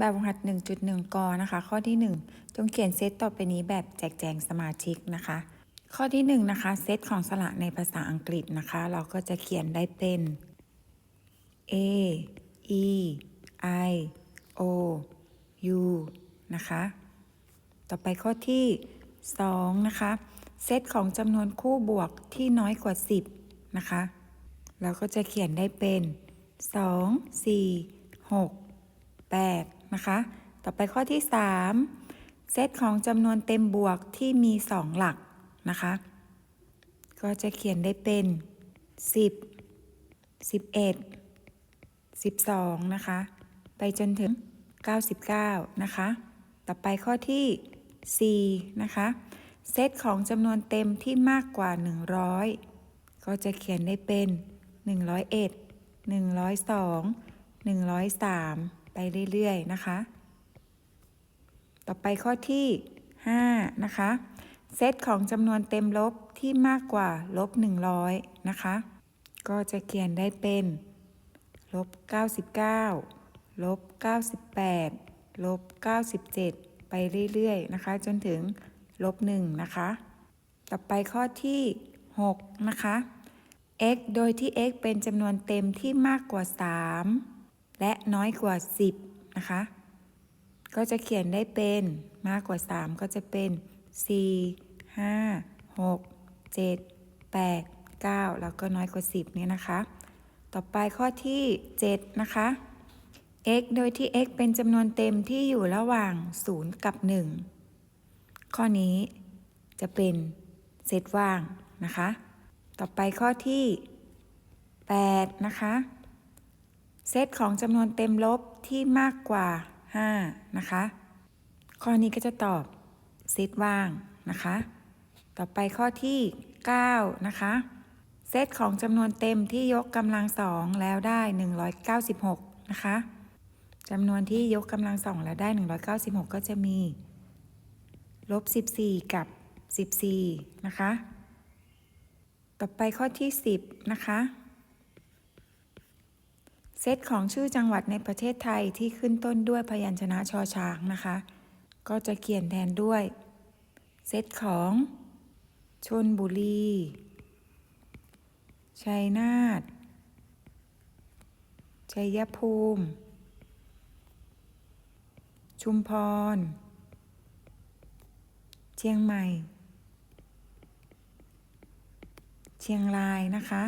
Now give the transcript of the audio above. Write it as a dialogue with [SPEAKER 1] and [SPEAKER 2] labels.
[SPEAKER 1] แบบฝึกหัด 1.1 กนะคะ ข้อที่ 1 จงเขียนเซตต่อไปนี้แบบแจกแจงสมาชิกนะคะ ข้อที่ 1 นะคะเซตของสระในภาษาอังกฤษนะคะ เราก็จะเขียนได้เป็น A E I O U นะคะ ต่อไปข้อที่ 2 นะคะ เซตของจำนวนคู่บวกที่น้อยกว่า 10 นะคะ เราก็จะเขียนได้เป็น 2 4 6 8 นะคะ ต่อไปข้อที่ 3 เซตของจำนวนเต็มบวกที่มี 2 หลักนะคะ ก็จะเขียนได้เป็น 10 11 12 นะคะ ไปจนถึง 99 นะคะ ต่อไปข้อที่ 4 นะคะ เซตของจำนวนเต็มที่มากกว่า 100 ก็จะเขียนได้เป็น 101 102 103 ไปเรื่อยๆนะคะ ต่อไปข้อที่ 5 นะคะ เซตของจำนวนเต็มลบที่มากกว่าลบ 100 นะคะ ก็จะเขียนได้เป็นลบ 99 ลบ 98 ลบ 97 ไปเรื่อยๆ นะคะ จนถึงลบ 1 นะคะ ต่อไปข้อที่ 6 นะคะ x โดยที่ x เป็นจำนวนเต็มที่มากกว่า 3 และน้อยกว่า 10 นะคะ ก็จะเขียนได้เป็นมากกว่า 3 ก็จะเป็น 4 5 6 7 8 9 แล้วก็น้อยกว่า 10 เนี่ยนะคะ ต่อไปข้อที่ 7 นะคะ x โดยที่ x เป็นจำนวนเต็มที่อยู่ระหว่าง 0 กับ 1 ข้อนี้จะเป็นเซตว่างนะคะ ต่อไปข้อที่ 8 นะคะ เซตของจำนวนเต็มลบที่มากกว่า 5 นะคะ ข้อนี้ก็จะตอบเซตว่างนะคะ ต่อไปข้อที่ 9 นะคะ เซตของจำนวนเต็มที่ยกกำลังสองแล้วได้ 196 นะคะจำนวนที่ยกกำลังสองแล้วได้ 196 ก็จะมี ลบ 14 กับ 14 นะคะ ต่อไปข้อที่ 10 นะคะ เซตของชื่อจังหวัดในประเทศไทยที่ขึ้นต้นด้วยพยัญชนะชอช้างนะคะ ก็จะเขียนแทนด้วย เซตของชนบุรี ชัยนาท ชัยภูมิ ชุมพร เชียงใหม่ เชียงรายนะคะ